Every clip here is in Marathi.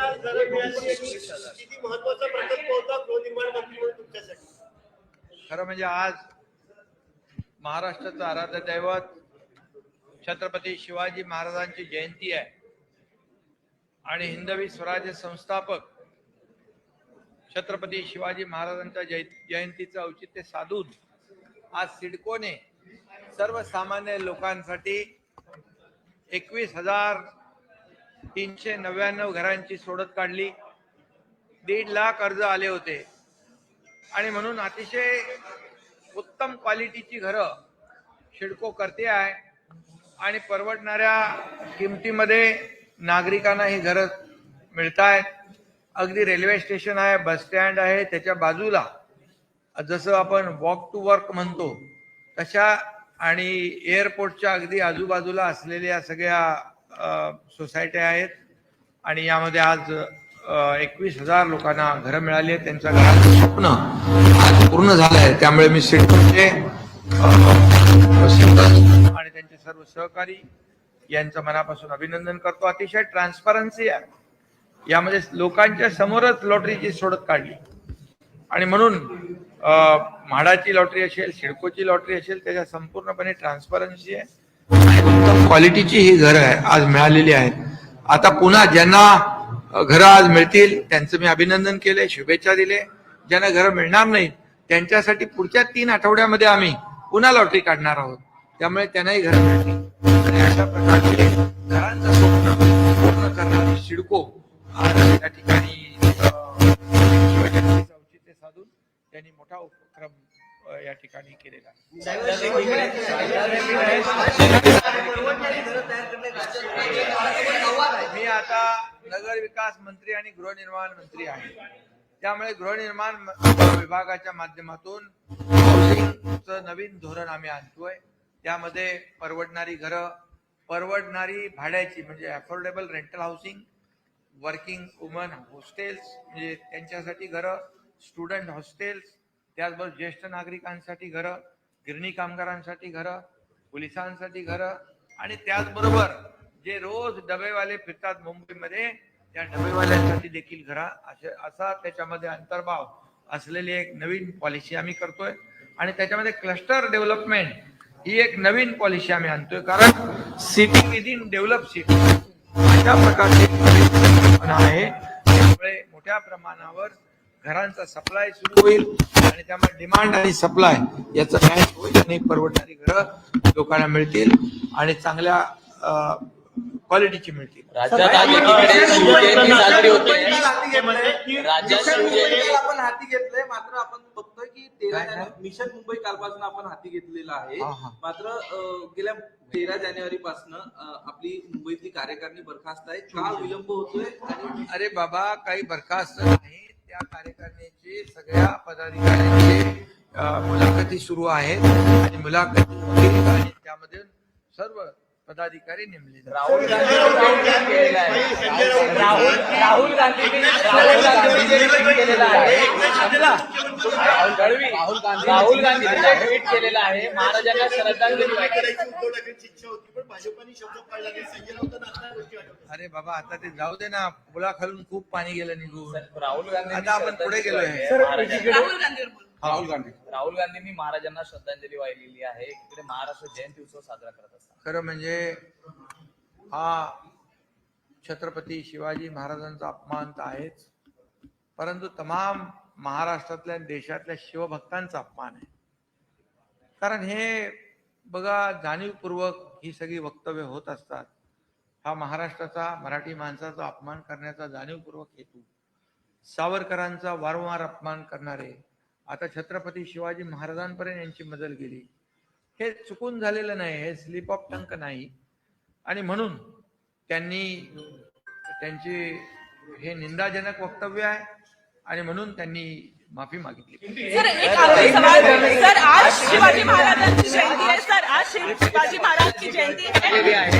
आज घरं मिळाली आणि किती महत्त्वाचा प्रकल्प होता गृहनिर्माण मंत्री म्हणून तुमच्यासाठी. खरं म्हणजे आज महाराष्ट्राचं आराध्य दैवत छत्रपती शिवाजी महाराजांची जयंती आहे. आणि हिंदवी स्वराज्य संस्थापक छत्रपती शिवाजी महाराजांच्या जय जयंतीचं औचित्य साधून आज सिडकोने सर्वसामान्य लोकांसाठी एकवीस हजार तीनशे नव्याण्णव घरांची सोडत काढली. दीड लाख अर्ज आले होते. आणि म्हणून अतिशय उत्तम क्वालिटीची घरं शिडको करते आहे. आणि परवडणाऱ्या किमतीमध्ये नागरिकांना ही घरं मिळत आहेत. अगदी रेल्वे स्टेशन आहे बस स्टँड आहे त्याच्या बाजूला जसं आपण वॉक टू वर्क म्हणतो तशा आणि एअरपोर्टच्या अगदी आजूबाजूला असलेल्या सगळ्या सोसायट्या आहेत. आणि यामध्ये आज एकवीस हजार लोकांना घरं मिळाली आहेत. त्यांच्या घराचं स्वप्न आज पूर्ण झालं आहे. त्यामुळे मी सिडकोचे आणि त्यांचे सर्व सहकारी यांचं मनापासून अभिनंदन करतो. अतिशय ट्रान्सपरन्सी आहे. यामध्ये लोकांच्या समोरच लॉटरीची सोडत काढली. आणि म्हणून म्हाडाची लॉटरी असेल सिडकोची लॉटरी असेल त्याच्या संपूर्णपणे ट्रान्सपरन्सी आहे. उत्तम क्वालिटीची ही घरं आहे आज मिळालेली आहेत आता पुन्हा ज्यांना घरं आज मिळतील त्यांचं मी अभिनंदन केले शुभेच्छा दिले. ज्यांना घरं मिळणार नाही त्यांच्यासाठी पुढच्या तीन आठवड्यामध्ये आम्ही पुन्हा लॉटरी काढणार आहोत. त्यामुळे त्यांनाही घरं मिळतील. अशा प्रकारचे घरांचं स्वप्न पूर्ण करणारी शिडको आज या ठिकाणी साधून त्यांनी मोठा उपक्रम या ठिकाणी केलेला मी आता नगर विकास मंत्री आणि गृहनिर्माण मंत्री आहे. त्यामुळे गृहनिर्माण विभागाच्या माध्यमातून नवीन धोरण आम्ही आणतोय. त्यामध्ये परवडणारी घरं परवडणारी भाड्याची म्हणजे affordable rental housing working women hostels म्हणजे त्यांच्यासाठी घरं स्टुडंट हॉस्टेल्स त्याचबरोबर ज्येष्ठ नागरिकांसाठी घरं गिरणी कामगारांसाठी घरं पोलिसांसाठी घरं आणि त्याचबरोबर जे रोज डबेवाले फिरतात मुंबईमध्ये त्या डबेवाल्यांसाठी देखील घरा असे असा त्याच्यामध्ये अंतर्भाव असलेली एक नवीन पॉलिसी आम्ही करतोय. आणि त्याच्यामध्ये क्लस्टर डेव्हलपमेंट ही एक नवीन पॉलिसी आम्ही आणतोय. कारण city within develop city अशा प्रकारची आहे. त्यामुळे मोठ्या प्रमाणावर घरांचा सप्लाय सुरू होईल आणि त्यामुळे डिमांड आणि सप्लाय याचं मॅच होईल आणि परवडणारी घरं लोकांना मिळतील आणि चांगल्या क्वालिटीची मिळतील. राज्यात आज एकीकडे शिवजयंती साजरी होते. राज्यात मिशन मुंबई शिवजयंती. काल आपण हाती घेतलंय मात्र आपण बघतोय की तेरा काय, काय? जाने- मिशन मुंबई कालपासून आपण हाती घेतलेलं आहे. मात्र अं, गेल्या तेरा जानेवारी पासून आपली मुंबईतली कार्यकारिणी बरखास्त आहे. का विलंब होतोय? आणि अरे बाबा काही बरखास्त नाही. त्या कार्यकारिणीची सगळ्या पदाधिकाऱ्यांची मुलाखती सुरू आहेत आणि मुलाखती होतील आणि त्यामध्ये सर्व पदाधिकारी नेमले. राहुल गांधी केलेला आहे. राहुल राहुल जे ट्विट केलेलं आहे. महाराजांना श्रद्धांजली अरे बाबा आता ते जाऊ दे ना. पुला खालून खूप पाणी गेलं निघून. राहुल गांधी आता आपण पुढे गेलोय. राहुल गांधी राहुल गांधींनी महाराजांना श्रद्धांजली वाहिलेली आहे. इकडे महाराष्ट्र जयंती उत्सव साजरा करत असताना खरं म्हणजे हा छत्रपती शिवाजी महाराजांचा अपमान तर आहेच. परंतु तमाम महाराष्ट्रातल्या आणि देशातल्या शिवभक्तांचा अपमान आहे. कारण हे बघा जाणीवपूर्वक ही सगळी वक्तव्य होत असतात. हा महाराष्ट्राचा मराठी माणसाचा अपमान करण्याचा जाणीवपूर्वक हेतू. सावरकरांचा वारंवार अपमान करणारे आता छत्रपती शिवाजी महाराजांपर्यंत यांची मजल गेली. हे चुकून झालेलं नाही हे स्लिप ऑफ टंक नाही. आणि म्हणून त्यांनी त्यांची हे निंदाजनक वक्तव्य आहे आणि म्हणून त्यांनी माफी मागितली. सर एक सवाल. सर आज शिवाजी महाराजांची जयंती आहे. सर आज शिवाजी महाराजांची जयंती आहे.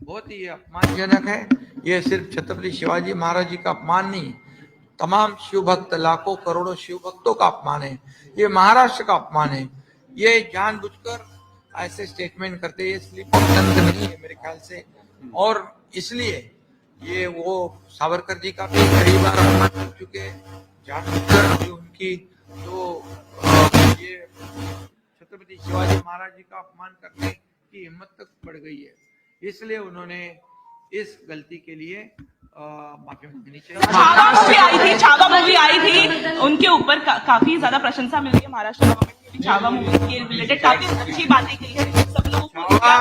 बहुत ही अपमानजनक है। ये सिर्फ़ छत्रपति शिवाजी महाराज जी का अपमान नहीं, तमाम शिव भक्त लाखों करोड़ों शिव भक्तों का अपमान है। ये महाराष्ट्र का अपमान है। ये जानबूझकर ऐसे स्टेटमेंट करते ये नहीं है मेरे ख्याल से। और इसलिए ये वो सावरकर जी का भी कई बार अपमान कर चुके हैं। भी उनकी जो ये छत्रपति शिवाजी महाराज जी का अपमान करने की हिम्मत तक बढ़ गई है। इसलिए उन्होंने इस गलती के लिए माफ़ी मांगनी चाहिए। आई थी छावा मूवी आई थी। उनके ऊपर का, काफ़ी ज़्यादा प्रशंसा मिल रही है महाराष्ट्र गवर्नमेंट की छावा मूवी के रिलेटेड काफ़ी अच्छी बातें कही है। सब लोगों को पूरा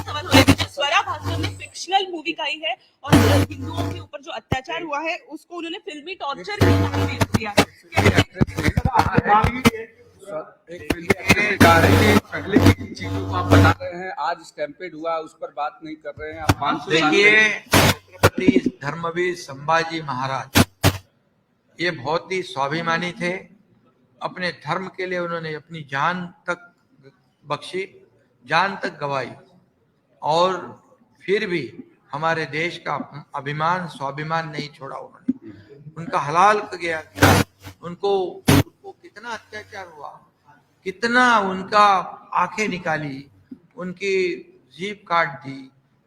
सवाल हो रहा है। स्वरा भास्कर ने फिक्शनल मूवी कही है और हिंदुओं के ऊपर जो अत्याचार हुआ है उसको उन्होंने फिल्मी टॉर्चर की नाम दे दिया एक फ़िल्म गा पहले की चीज़ों को आप बता रहे हैं। आज स्टैम्पेड हुआ उस पर बात नहीं कर रहे हैं आप पाँच सौ देखिए छत्रपति धर्मवीर संभाजी महाराज ये बहुत ही स्वाभिमानी थे। अपने धर्म के लिए उन्होंने अपनी जान तक बख्शी जान तक गवाई। और फिर भी हमारे देश का अभिमान स्वाभिमान नहीं छोड़ा उन्होंने। उनका हलाल गया। उनको कितना अत्याचार हुआ कितना उनका आँखें निकाली उनकी जीप काट दी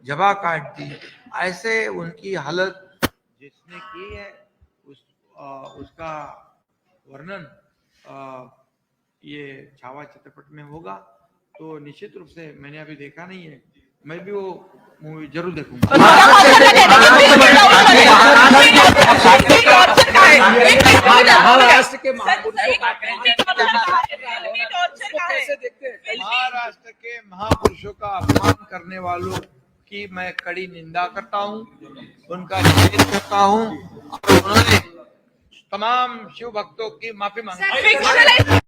जबा काट दी ऐसे उनकी हालत जिसने की है उस अ, उसका वर्णन अ, ये छावा चित्रपट में होगा तो निश्चित रूप से मैंने अभी देखा नहीं है मैं भी वो मूवी ज़रूर देखूँगा महाराष्ट्र के महापुरुषों का देखते महाराष्ट्र के महापुरुषों का अपमान करने वालों की मैं कड़ी निंदा करता हूँ, उनका निषेध करता हूँ, और उन्होंने तमाम शिव भक्तों की माफ़ी मांगी।